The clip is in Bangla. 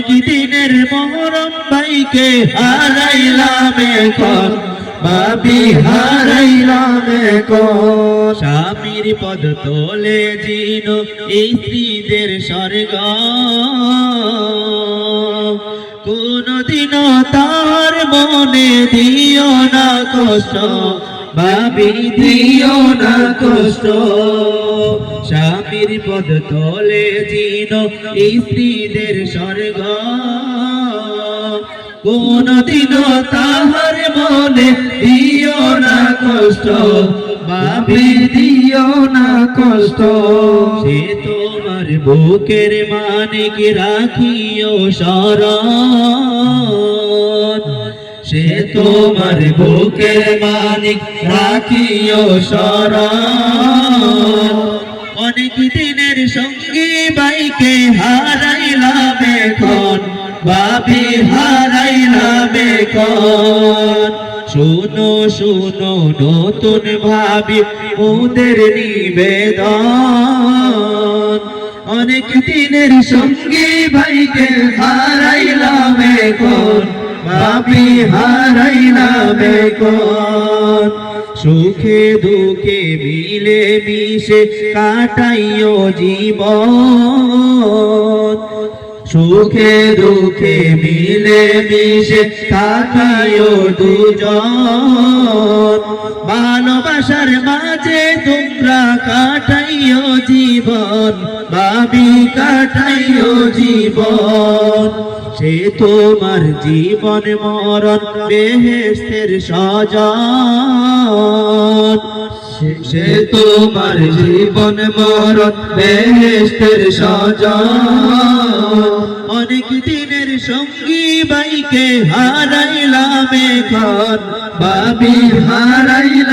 দিনের মহরম ভাইকে হারাইলাম এখন। বাবি হারাইলাম এখন। স্বামীর পদ তোলে জিন এই স্ত্রীদের স্বর্গ। কোনদিনও তার মনে দিও না কষ্ট। ভাবি দিও না কষ্ট। স্বামীর পদ তলে জিন স্ত্রীদের স্বর্গ। কোনদিনও তাহার মনে দিও না কষ্ট। ভাবি দিও না কষ্ট। সে তোমার বুকের মানিক রাখিও শরণ। সে তোমার বুকের মানিক রাখিও সর অনেক দিনের সঙ্গী বাইকে হারাইলাম এখন বাবি হারাইলাম এখন। শুনো শুনো, নতুন ভাবি ওদের নিবেদন। অনেক দিনের সঙ্গী হারাইলাম এখন ভাবি হারাইলাম এখন সুখে দুঃখে মিলে মিশে কাটাইও জীবন। সুখে দুঃখে মিলে মিশে কাটাইও দুজন। ভালোবাসার মাঝে তোমরা কাটাইও জীবন, ভাবি কাটাইও জীবন। সে তোমার জীবন মরণ, বেহেস্তের সজন। সে তোমার জীবন মরণ, বেহেস্তের সজন। অনেক দিনের সঙ্গী বাইকে হারাইলাম এখন ভাবি হারাইলাম